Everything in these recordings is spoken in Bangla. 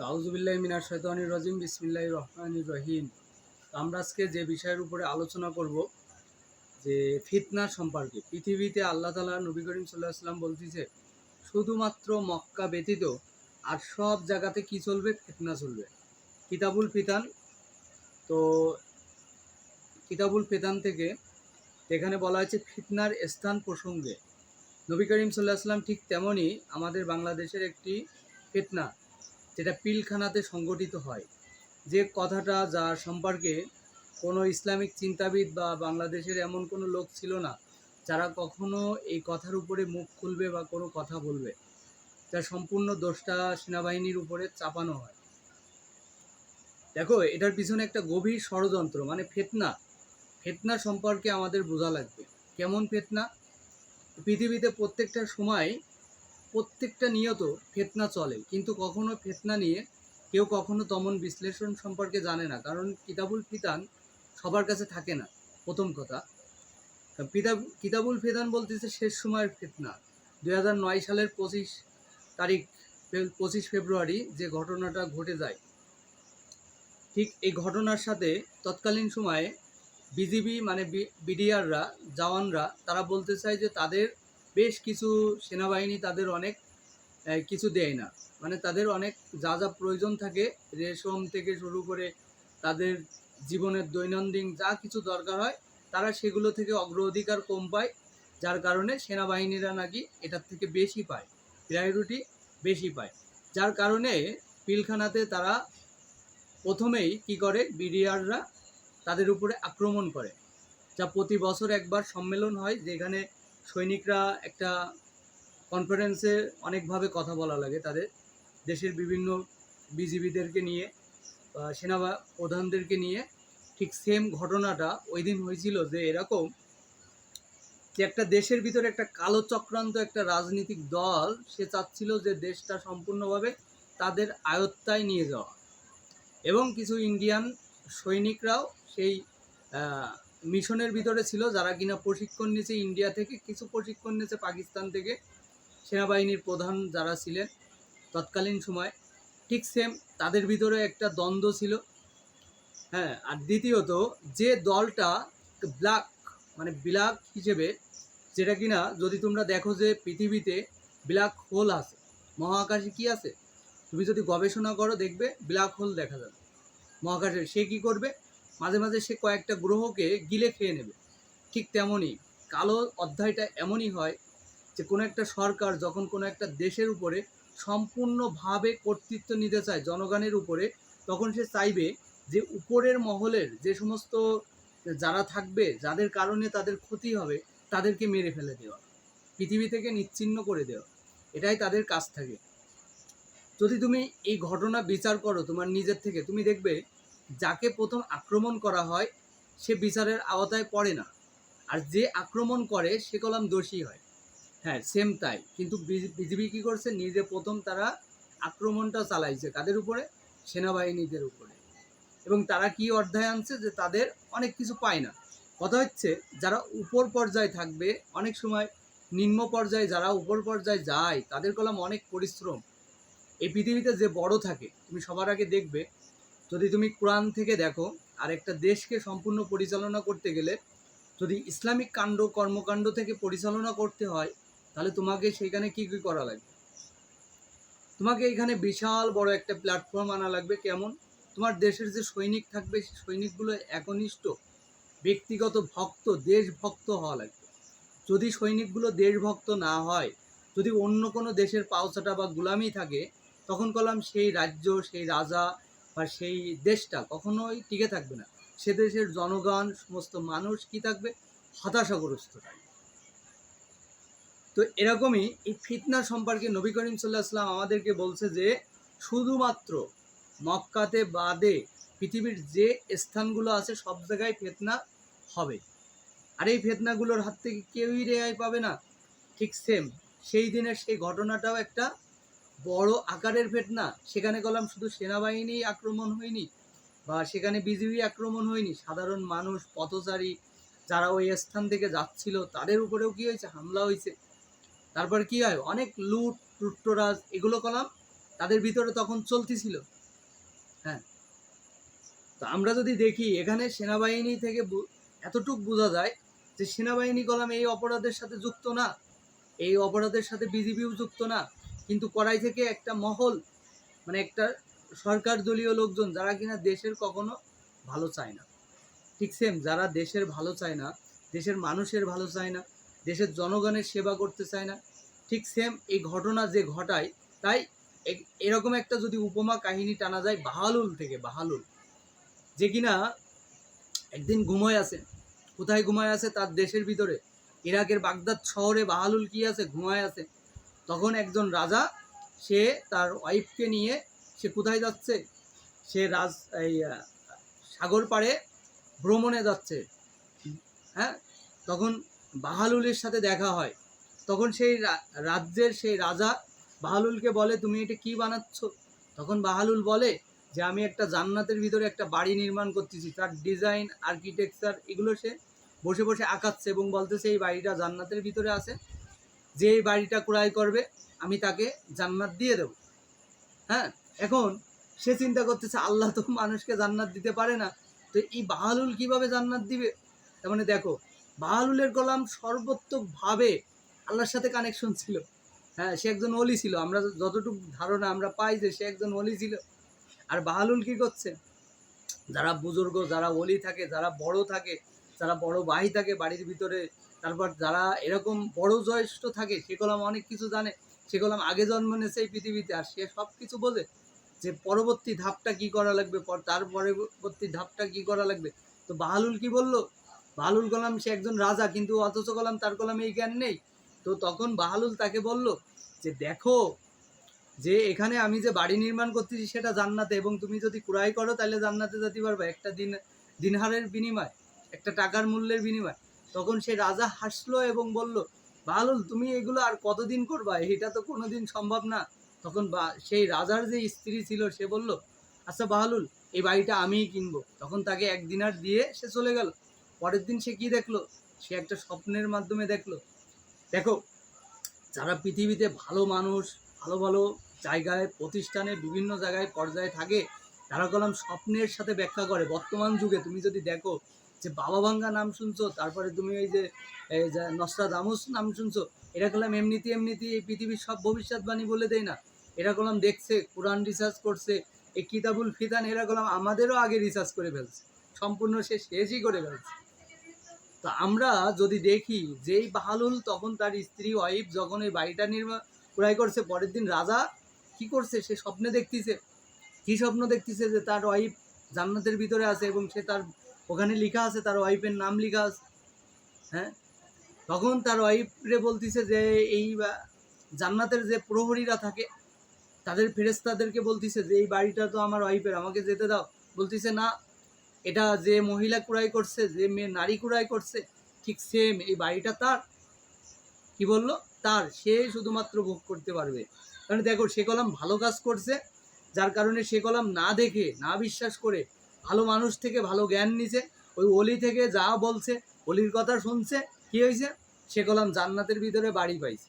তো আউজুবিল্লাহ মিনার শৈতানির রজিম বিসমিল্লাহ রহমানির রহিম। আমরা আজকে যে বিষয়ের উপরে আলোচনা করব, যে ফিতনা সম্পর্কে। পৃথিবীতে আল্লাহ তালা নবী করিম সাল্লাহ সাল্লাম বলতেছে, শুধুমাত্র মক্কা ব্যতীত আর সব জায়গাতে কি চলবে? ফিতনা চলবে। কিতাবুল ফিতান, তো কিতাবুল ফিতান থেকে এখানে বলা হয়েছে, ফিতনার স্থান প্রসঙ্গে। নবী করিম সাল্লাহ সাল্লাম ঠিক তেমনই আমাদের বাংলাদেশের একটি ফিতনা। যেটা পিলখানাতে সংগঠিত হয়। যে কথাটা যার সম্পর্কে কোনো ইসলামিক চিন্তাবিদ বা বাংলাদেশের এমন কোনো লোক ছিল না, যারা কখনো এই কথার উপরে মুখ খুলবে বা কোনো কথা বলবে যা সম্পূর্ণ দোষটা সেনাবাহিনীর উপরে চাপানো হয়। দেখো, এটার পিছনে একটা গভীর ষড়যন্ত্র মানে ফেতনা। ফেতনা সম্পর্কে আমাদের বোঝা লাগবে। কেমন ফেতনা? পৃথিবীতে প্রত্যেকটা সময় প্রত্যেকটা নিয়ত ফেতনা চলে, কিন্তু কখনো ফেতনা নিয়ে কেউ কখনো তেমন বিশ্লেষণ সম্পর্কে জানে না, কারণ কিতাবুল ফিতান সবার কাছে থাকে না, প্রথম কথা। কিতাব কিতাবুল ফিতান বলতেছে শেষ সময়ের ফেতনা। দুই হাজার নয় সালের পঁচিশ তারিখ পঁচিশ ফেব্রুয়ারি যে ঘটনাটা ঘটে যায়, ঠিক এই ঘটনার সাথে তৎকালীন সময়ে বিজিবি মানে বিডিআররা, জওয়ানরা, তারা বলতে চায় যে তাদের বেশ কিছু সেনাবাহিনী তাদের অনেক কিছু দেয় না। মানে তাদের অনেক যা যা প্রয়োজন থাকে, রেশম থেকে শুরু করে তাদের জীবনের দৈনন্দিন যা কিছু দরকার হয়, তারা সেগুলো থেকে অগ্রাধিকার কম পায়, যার কারণে সেনাবাহিনীরা নাকি এটার থেকে বেশি পায় প্রায়োরিটি বেশি পায়। যার কারণে পিলখানাতে তারা প্রথমেই কি করে, বিডিআররা তাদের উপরে আক্রমণ করে। যা প্রতি বছর একবার সম্মেলন হয়, যেখানে সৈনিকরা একটা কনফারেন্সে অনেকভাবে কথা বলা লাগে তাদের। দেশের বিভিন্ন বিজিবিদেরকে নিয়ে সেনা প্রধানদেরকে নিয়ে ঠিক সেম ঘটনাটা ওই দিন হয়েছিল যে এরকম যে একটা দেশের ভিতরে একটা কালো চক্রান্ত একটা রাজনৈতিক দল, সে চাচ্ছিল যে দেশটা সম্পূর্ণভাবে তাদের আয়ত্তায় নিয়ে যাওয়া। এবং কিছু ইন্ডিয়ান সৈনিকরাও সেই মিশনের ভিতরে ছিল যারা কিনা প্রশিক্ষণ নিয়েছে ইন্ডিয়া থেকে, কিছু প্রশিক্ষণ নিয়েছে পাকিস্তান থেকে। সেনাবাহিনীর প্রধান যারা ছিলেন তৎকালীন সময়, ঠিক সেম তাদের ভিতরে একটা দ্বন্দ্ব ছিল। হ্যাঁ আর দ্বিতীয়ত যে দলটা ব্ল্যাক মানে ব্ল্যাক হিসেবে যেটা কিনা যদি তোমরা দেখো যে পৃথিবীতে ব্ল্যাক হোল আছে, মহাকাশে কি আছে? তুমি যদি গবেষণা করো দেখবে ব্ল্যাক হোল দেখা যাবে। মহাকাশে সে কি করবে? মাঝে মাঝে সে কয়েকটা গ্রহকে গিলে খেয়ে নেবে। ঠিক তেমনই কালো অধ্যায়টা এমনই হয় যে, কোনো একটা সরকার যখন কোনো একটা দেশের উপরে সম্পূর্ণভাবে কর্তৃত্ব নিতে চায় জনগণের উপরে, তখন সে চাইবে যে, উপরের মহলের যে সমস্ত যারা থাকবে, যাদের কারণে তাদের ক্ষতি হবে, তাদেরকে মেরে ফেলে দেওয়া, পৃথিবী থেকে নিচ্ছিন্ন করে দেওয়া, এটাই তাদের কাজ থাকে। যদি তুমি এই ঘটনা বিচার করো তোমার নিজের থেকে, তুমি দেখবে যাকে প্রথম আক্রমণ করা হয়, সে বিচারের আওতায় পড়ে না। আর যে আক্রমণ করে, সে কলাম দোষী হয়। হ্যাঁ সেম তাই। কিন্তু বিজেপি কী করছে? নিজে প্রথম তারা আক্রমণটা চালাইছে কাদের উপরে? সেনাবাহিনীদের উপরে। এবং তারা কি অধ্যায় আনছে? যে তাদের অনেক কিছু পায় না। কথা হচ্ছে, যারা উপর পর্যায়ে থাকবে, অনেক সময় নিম্ন পর্যায়ে যারা উপর পর্যায়ে যায়, তাদের কলম অনেক পরিশ্রম। এই পৃথিবীতে যে বড় থাকে, তুমি সবার আগে দেখবে যদি তুমি কোরআন থেকে দেখো আর একটা দেশকে সম্পূর্ণ পরিচালনা করতে গেলে যদি ইসলামিক কাণ্ড, কর্মকাণ্ড থেকে পরিচালনা করতে হয়, তাহলে তোমাকে সেখানে কি কী করা লাগবে? তোমাকে এখানে বিশাল বড় একটা প্ল্যাটফর্ম আনা লাগবে। কেমন? তোমার দেশের যে সৈনিক থাকবে, সেই সৈনিকগুলো একনিষ্ঠ, ব্যক্তিগত ভক্ত, দেশভক্ত হওয়া লাগবে। যদি সৈনিকগুলো দেশভক্ত না হয়, যদি অন্য কোনো দেশের পাওচাটা বা গুলামি থাকে, তখন কলাম সেই রাজ্য, সেই রাজা বা সেই দেশটা কখনোই টিকে থাকবে না। সে দেশের জনগণ, সমস্ত মানুষ কি থাকবে? হতাশাগ্রস্ত থাকবে। তো এরকমই এই ফিতনা সম্পর্কে নবী করিম সাল্লাহ আসলাম আমাদেরকে বলছে যে, শুধুমাত্র মক্কাতে বাদে পৃথিবীর যে স্থানগুলো আছে সব জায়গায় ফেতনা হবে। আর এই ফেতনাগুলোর হাত থেকে কেউই রেহাই পাবে না। ঠিক সেম সেই দিনের সেই ঘটনাটাও একটা বড় আকারের ফেতনা সেখানে গেলাম শুধু সেনাবাহিনী আক্রমণ হয়নি বা সেখানে বিজিবি আক্রমণ হয়নি। সাধারণ মানুষ, পথচারী যারা ওই স্থান থেকে যাচ্ছিল, তাদের উপরেও কি হয়েছে? হামলা হয়েছে। তারপর কি হয়? অনেক লুট টুট্টরাজ এগুলো কলাম তাদের ভিতরে তখন চলতেছিল। হ্যাঁ। তো আমরা যদি দেখি, এখানে সেনাবাহিনী থেকে এতটুক বোঝা যায় যে সেনাবাহিনী কলাম এই অপরাধের সাথে যুক্ত না। এই অপরাধের সাথে বিজিবিও যুক্ত না। কিন্তু কড়াই থেকে একটা মহল মানে একটা সরকার দলীয় লোকজন যারা কিনা দেশের কখনো ভালো চায় না। ঠিক সেম যারা দেশের ভালো চায় না, দেশের মানুষের ভালো চায় না, দেশের জনগণের সেবা করতে চায় না, ঠিক সেম এই ঘটনা যে ঘটায়, তাই এরকম একটা যদি উপমা কাহিনী টানা যায় বাহালুল থেকে বাহালুল, যে কিনা একদিন ঘুমায় আছে কোথায় ঘুমায় আছে তার দেশের ভিতরে। ইরাকের বাগদাদ শহরে বাহালুল কি আছে? ঘুমায় আছে তখন একজন রাজা, সে তার ওয়াইফকে নিয়ে, সে কোথায় যাচ্ছে? সে রাজ, এই সাগর পাড়ে ভ্রমণে যাচ্ছে। হ্যাঁ? তখন বাহালুলের সাথে দেখা হয়। তখন সেই রাজ্যের সেই রাজা বাহালুলকে বলে, তুমি এটা কি বানাচ্ছ? তখন বাহালুল বলে যে, আমি একটা জান্নাতের ভিতরে একটা বাড়ি নির্মাণ করতেছি। তার ডিজাইন আর্কিটেকচার এগুলো সে বসে বসে আঁকাচ্ছে এবং বলতেছে, এই বাড়িটা জান্নাতের ভিতরে আছে। যে এই বাড়িটা ক্রয় করবে, আমি তাকে জান্নাত দিয়ে দেব। হ্যাঁ এখন সে চিন্তা করতেছে, আল্লাহ তো মানুষকে জান্নাত দিতে পারে না। তো এই বাহালুল কীভাবে জান্নাত দিবে? তার মানে দেখো বাহালুলের কলাম সর্বোত্তকভাবে আল্লাহর সাথে কানেকশন ছিল। হ্যাঁ সে একজন অলি ছিল। আমরা যতটুকু ধারণা আমরা পাই যে সে একজন অলি ছিল। আর বাহালুল কি করছে? যারা বুজুর্গ, যারা অলি থাকে, যারা বড় থাকে যারা বড় ভাই থাকে বাড়ির ভিতরে, তারপর যারা এরকম বড় জ্যেষ্ঠ থাকে সে কলাম অনেক কিছু জানে। সে কলাম আগে জন্ম নিয়েছে এই পৃথিবীতে, আর সে সব কিছু বোঝে যে পরবর্তী ধাপটা কি করা লাগবে তার পরবর্তী ধাপটা কি করা লাগবে। তো বাহালুল কি বলল? বাহালুল কলাম সে একজন রাজা, কিন্তু অথচ কলাম তার কলামে এই জ্ঞান নেই। তো তখন বাহালুল তাকে বলল যে, দেখো যে এখানে আমি যে বাড়ি নির্মাণ করতেছি সেটা জান্নাতে, এবং তুমি যদি ক্রয় করো তাহলে জান্নাতে যেতে পারবে, একটা দিন, দিনহারের বিনিময়। একটা টাকার মূল্যের বিনিময়। তখন সে রাজা হাসলো এবং বলল বাহালুল তুমি এগুলো আর কতদিন করবা? এটা তো কোনোদিন সম্ভব না। তখন সেই রাজার যে স্ত্রী ছিল, সে বলল আচ্ছা বাহলুল এই বাড়িটা আমিই কিনবো। তখন তাকে এক দিনার দিয়ে সে চলে গেল। পরের দিন সে কি দেখল? সে একটা স্বপ্নের মাধ্যমে দেখল। দেখো, যারা পৃথিবীতে ভালো মানুষ, ভালো ভালো জায়গায়, প্রতিষ্ঠানে, বিভিন্ন জায়গায় পর্যায়ে থাকে, তারা কলাম স্বপ্নের সাথে ব্যাখ্যা করে। বর্তমান যুগে তুমি যদি দেখো যে বাবা ভাঙ্গা নাম শুনছো, তারপরে তুমি এই যে নস্ট্রাদামুস নাম শুনছো এরা কলাম এমনিতে এমনিতে এই পৃথিবীর সব ভবিষ্যৎবাণী বলে দেয় না। এরা কলাম দেখছে, কোরআন রিসার্চ করছে, এই কিতাবুল ফিতান এরা কলাম আমাদেরও আগে রিসার্চ করে ফেলছে, সম্পূর্ণ সে শেষই করে ফেলছে। তো আমরা যদি দেখি, যেই বাহালুল তখন তার স্ত্রী, ওয়াইফ যখন ওই বাড়িটা নির্মাণ ক্রয় করছে, পরের দিন রাজা কি করছে, সে স্বপ্নে দেখতেছে, কি স্বপ্ন দেখতেছে যে তার ওয়াইফ জান্নাতের ভিতরে আছে এবং সে তার ওখানে লেখা আছে, তার ওয়াইফের নাম লেখা আছে। হ্যাঁ? তখন তার ওয়াইফরে বলতিছে যে, এই জান্নাতের যে প্রহরীরা থাকে, তাদের ফেরেস্তাদেরকে বলতিছে যে, এই বাড়িটা তো আমার ওয়াইফের আমাকে যেতে দাও। বলতিছে, না, এটা যে মহিলা কুড়াই করছে, যে মেয়ে নারী কুড়াই করছে, ঠিক সেম এই বাড়িটা তার। কি বলল? তার, সে শুধুমাত্র ভোগ করতে পারবে। কারণ দেখো, সে কলাম ভালো কাজ করছে, যার কারণে সে কলাম না দেখে, না বিশ্বাস করে ভালো মানুষ থেকে ভালো জ্ঞান নিছে, ওই অলি থেকে যা বলছে, অলির কথা শুনছে, কি হয়েছে সে কলাম জান্নাতের ভিতরে বাড়ি পাইছে।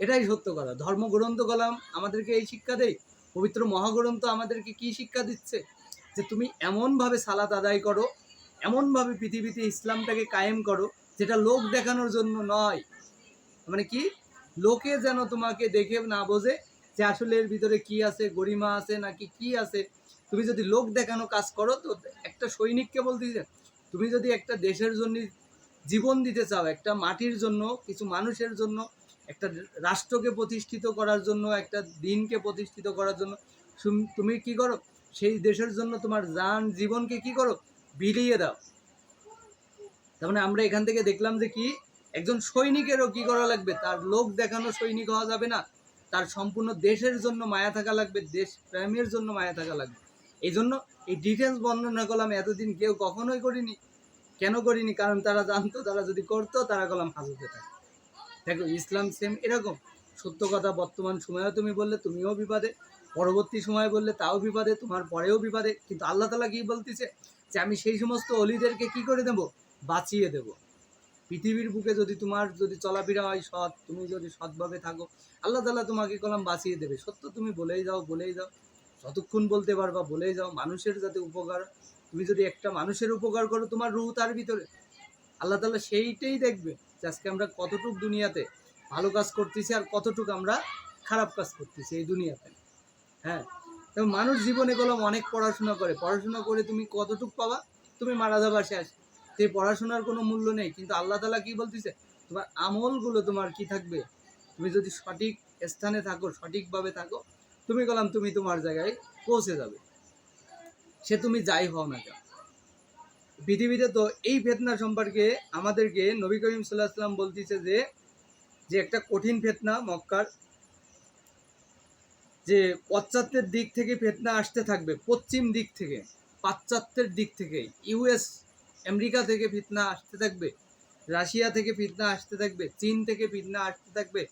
এটাই সত্য কথা। ধর্মগ্রন্থ কলাম আমাদেরকে এই শিক্ষা দেয় পবিত্র মহাগ্রন্থ আমাদেরকে কি শিক্ষা দিচ্ছে? যে তুমি এমনভাবে সালাত আদায় করো, এমনভাবে পৃথিবীতে ইসলামটাকে কায়েম করো, যেটা লোক দেখানোর জন্য নয়। মানে কি? লোকে যেন তোমাকে দেখে না বোঝে যে আসলে এর ভিতরে কি আছে, গরিমা আছে নাকি কি আছে। তুমি যদি লোক দেখানো কাজ করো, তো একটা সৈনিককে বলতেছে তুমি যদি একটা দেশের জন্য জীবন দিতে চাও, একটা মাটির জন্য, কিছু মানুষের জন্য, একটা রাষ্ট্রকে প্রতিষ্ঠিত করার জন্য, একটা দিনকে প্রতিষ্ঠিত করার জন্য তুমি কি করো? সেই দেশের জন্য তোমার যান জীবনকে কি করো? বিলিয়ে দাও। তার মানে আমরা এখান থেকে দেখলাম যে কি, একজন সৈনিকেরও কি করা লাগবে? তার লোক দেখানো সৈনিক হওয়া যাবে না। তার সম্পূর্ণ দেশের জন্য মায়া থাকা লাগবে, দেশ প্রেমের জন্য মায়া থাকা লাগবে। এই জন্য এই ডিটেলস বর্ণনা করলাম এতদিন কেউ কখনোই করিনি। কেন করিনি? কারণ তারা জানতো, তারা যদি করতো, তারা কলাম হাজতে থাকে দেখো, ইসলাম সেম এরকম। সত্য কথা বর্তমান সময়েও তুমি বললে, তুমিও বিপদে পরবর্তী সময় বললে, তাও বিপদে তোমার পরেও বিপদে কিন্তু আল্লাহ তালা কি বলতেছে? যে আমি সেই সমস্ত অলিদেরকে কি করে দেব? বাঁচিয়ে দেব। পৃথিবীর বুকে যদি তোমার যদি চলাফেরা হয় সৎ, তুমি যদি সৎভাবে থাকো, আল্লাহ তালা তোমাকে কলাম বাঁচিয়ে দেবে। সত্য তুমি বলেই যাও বলেই যাও যতক্ষণ বলতে পারবা, বলেই যাও। মানুষের যাতে উপকার, তুমি যদি একটা মানুষের উপকার করো, তোমার রুহ তার ভিতরে। আল্লাহ তালা সেইটাই দেখবে যে আজকে আমরা কতটুক দুনিয়াতে ভালো কাজ করতেছি আর কতটুক আমরা খারাপ কাজ করতেছি এই দুনিয়াতে। হ্যাঁ? এবং মানুষ জীবনে কলম অনেক পড়াশোনা করে। পড়াশোনা করে তুমি কতটুক পাবা? তুমি মারা যাবার শেষ। এই পড়াশোনার কোনো মূল্য নেই। কিন্তু আল্লাহ তালা কি বলতেছে? তোমার আমলগুলো তোমার কি থাকবে? তুমি যদি সঠিক স্থানে থাকো, সঠিকভাবে থাকো তুমি কলাম তুমি তোমার জায়গায় পৌঁছে যাবে। সে তুমি যাই হও না কেন। পৃথিবীতে তো এই ফেতনা সম্পর্কে আমাদেরকে নবী করিম সাল্লাহ সাল্লাম বলতেছে যে যে একটা কঠিন ফেতনা মক্কার, যে পশ্চাত্যের দিক থেকে ফেতনা আসতে থাকবে, পশ্চিম দিক থেকে, পাশ্চাত্যের দিক থেকে, ইউএস, আমেরিকা থেকে ফিতনা আসতে থাকবে, রাশিয়া থেকে ফিতনা আসতে থাকবে, চীন থেকে ফিতনা আসতে থাকবে,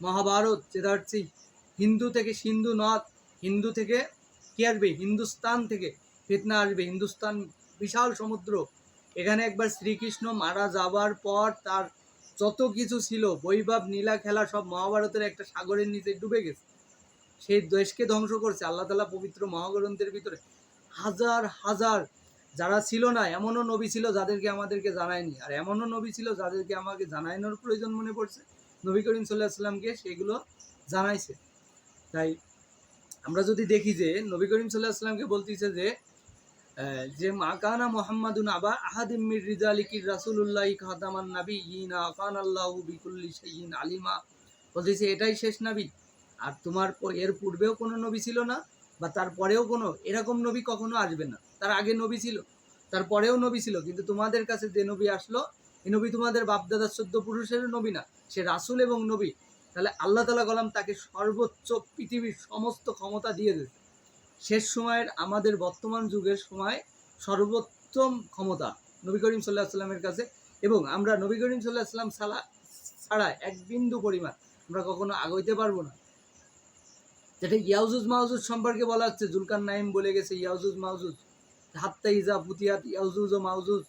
মহাভারত হচ্ছে হিন্দু থেকে সিন্ধু নদ, হিন্দু থেকে কি আসবে? হিন্দুস্তান থেকে ফিতনা আসবে। হিন্দুস্তান বিশাল সমুদ্র। এখানে একবার শ্রীকৃষ্ণ মারা যাবার পর তার যত কিছু ছিল, বৈভব, নীলা খেলা সব মহাভারতের একটা সাগরের নিচে ডুবে গেছে। সেই দেশকে ধ্বংস করছে। আল্লাহ তালা পবিত্র মহাগ্রন্থের ভিতরে হাজার হাজার যারা ছিল না, এমনও নবী ছিল যাদেরকে আমাদেরকে জানায়নি। আর এমনও নবী ছিল যাদেরকে আমাকে জানানোর প্রয়োজন মনে পড়ছে। নবী করিম সাল্লাহ সাল্লামকে সেগুলো জানাইছে। তাই আমরা যদি দেখি যে নবী করিম সাল্লাহ সাল্লামকে বলতেছে যে যে মাকানা মোহাম্মদুন আবা আহাদিম মির রিজালিকির রাসুলুল্লাহ খাতামান নাবি ইনা আকান আল্লাহ বিকুল্লি শাইইন আলিমা। বলতেছে, এটাই শেষ নবী। আর তোমার এর পূর্বেও কোনো নবী ছিল না, বা তারপরেও কোনো এরকম নবী কখনো আসবে না। তার আগে নবী ছিল তারপরেও নবী ছিল, কিন্তু তোমাদের কাছে যে নবী আসলো, এই নবী তোমাদের বাপদাদার চোদ্দ পুরুষের নবী না, সে রাসূল এবং নবী। তাহলে আল্লাহ তালা গলাম তাকে সর্বোচ্চ পৃথিবীর সমস্ত ক্ষমতা দিয়ে দিয়েছে। শেষ সময়ের আমাদের বর্তমান যুগের সময় সর্বোত্তম ক্ষমতা নবী করিম সাল্লাহ সাল্লামের কাছে এবং আমরা নবী করিম সাল্লাহ সাল্লাম ছাড়া ছাড়া এক বিন্দু পরিমাণ আমরা কখনো আগাইতে পারব না। যেটা ইয়াউজুজ মাউজুজ সম্পর্কে বলা হচ্ছে, জুলকান নাইম বলে গেছে, ইয়াউজুজ মাউজুজ, হাত্তা ইজা পুতিয়াত ইয়াউজুজ ও মাউজুজ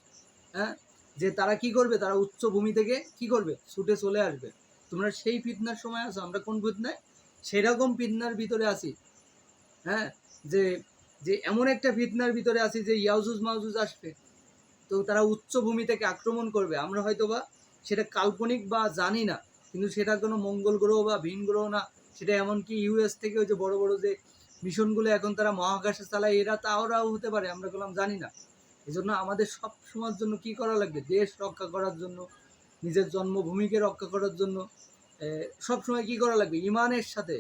হ্যাঁ? যে তারা কি করবে? তারা উচ্চ ভূমি থেকে কি করবে? ছুটে চলে আসবে। তোমরা সেই ফিতনার সময় আছো, আমরা কোন ফিতনায়? সেরকম ফিতনার ভিতরে আছি। হ্যাঁ? যে যে এমন একটা ফিতনার ভিতরে আছি যে ইয়াউজুজ মাউজুজ আসবে, তো তারা উচ্চ ভূমি থেকে আক্রমণ করবে। আমরা হয়তো বা সেটা কাল্পনিক বা জানি না, কিন্তু সেটা কোনো মঙ্গল গ্রহ বা ভিন গ্রহ না। সেটা এমনকি ইউএস থেকে ওই যে বড় বড় যে মিশনগুলো এখন তারা মহাকাশে চালায়, এরা তাওরাও হতে পারে, আমরা বললাম জানি না। এই জন্য আমাদের সব সময়ের জন্য কি করা লাগবে? দেশ রক্ষা করার জন্য নিজের জন্মভূমিকে রক্ষা করার জন্য সব সময় কি করা লাগবে? ইমানের সাথে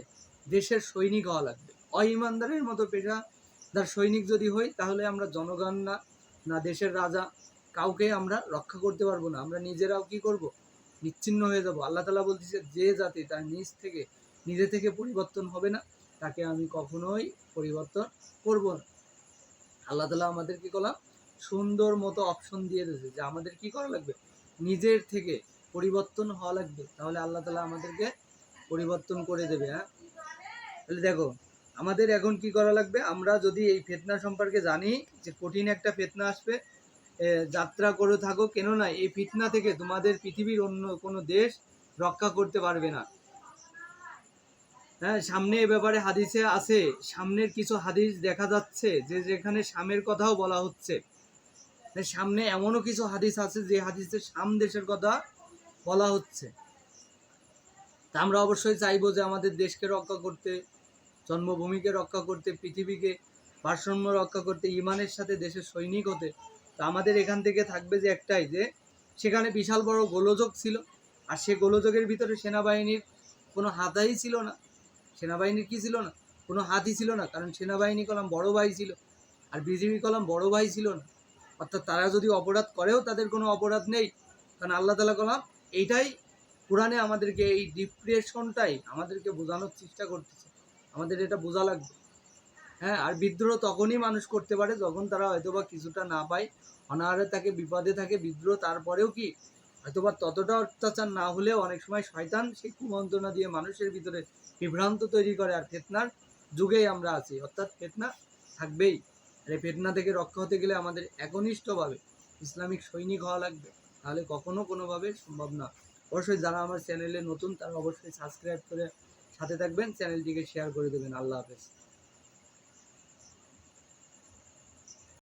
দেশের সৈনিক হওয়া লাগবে। অইমানদারের মতো পেশাদার সৈনিক যদি হই, তাহলে আমরা জনগণ না না দেশের রাজা, কাউকে আমরা রক্ষা করতে পারব না। আমরা নিজেরাও কি করব? বিচ্ছিন্ন হয়ে যাব। আল্লাহ তালা বলতেছে, যে জাতি তার নিজ থেকে, নিজে থেকে পরিবর্তন হবে না, তাকে আমি কখনোই পরিবর্তন করব না। আল্লাহ তালা আমাদের কি করলাম সুন্দর মতো অপশন দিয়ে দিয়েছে যে আমাদের কি করা লাগবে? নিজের থেকে পরিবর্তন হওয়া লাগবে। তাহলে আল্লাহ তালা আমাদেরকে পরিবর্তন করে দেবে হ্যাঁ? তাহলে দেখো, আমাদের এখন কি করা লাগবে? আমরা যদি এই ফেতনা সম্পর্কে জানি যে কঠিন একটা ফেতনা আসবে যাত্রা করে থাকো, কেননা এই ফিতনা থেকে তোমাদের পৃথিবীর অন্য কোনো দেশ রক্ষা করতে পারবে না। হ্যাঁ সামনে এ ব্যাপারে হাদিসে আছে, সামনের কিছু হাদিস দেখা যাচ্ছে যে যেখানে সামের কথাও বলা হচ্ছে। সামনে এমনও কিছু হাদিস আছে যে হাদিসে সাম দেশের কথা বলা হচ্ছে। তা আমরা অবশ্যই চাইব যে আমাদের দেশকে রক্ষা করতে, জন্মভূমিকে রক্ষা করতে, পৃথিবীকে ভারসাম্য রক্ষা করতে, ইমানের সাথে দেশের সৈনিক হতে। তো আমাদের এখান থেকে থাকবে যে একটাই যে, সেখানে বিশাল বড় গোলযোগ ছিল, আর সে গোলযোগের ভিতরে সেনাবাহিনীর কোনো হাতাই ছিল না। সেনাবাহিনীর কি ছিল না? কোনো হাতই ছিল না, কারণ সেনাবাহিনী কলাম বড় ভাই ছিল, আর বিজেপি কলাম বড় ভাই ছিল না। অর্থাৎ তারা যদি অপরাধ করেও তাদের কোনো অপরাধ নেই কারণ আল্লাহ তালা কলাম এইটাই কোরআনে আমাদেরকে এই ডিপ্রেশনটাই আমাদেরকে বোঝানোর চেষ্টা করতেছে। আমাদের এটা বোঝা লাগবে। হ্যাঁ আর বিদ্রোহ তখনই মানুষ করতে পারে যখন তারা হয়তোবা কিছুটা না পায়, অনাহারে থাকে, বিপদে থাকে। বিদ্রোহ তারপরেও কি, হয়তোবা ততটা অত্যাচার না হলেও অনেক সময় শয়তান সেই কুমন্ত্রণা দিয়ে মানুষের ভিতরে বিভ্রান্ত তৈরি করে, আর ফেতনার যুগেই আমরা আছি। অর্থাৎ ফেতনা থাকবেই। আর ফেতনা থেকে রক্ষা হতে গেলে আমাদের একনিষ্ঠভাবে ইসলামিক সৈনিক হওয়া লাগবে। তাহলে কখনো কোনোভাবে সম্ভব না। অবশ্যই যারা আমার চ্যানেলে নতুন, তারা অবশ্যই সাবস্ক্রাইব করে সাথে থাকবেন। চ্যানেলটিকে শেয়ার করে দেবেন। আল্লাহ হাফেজ।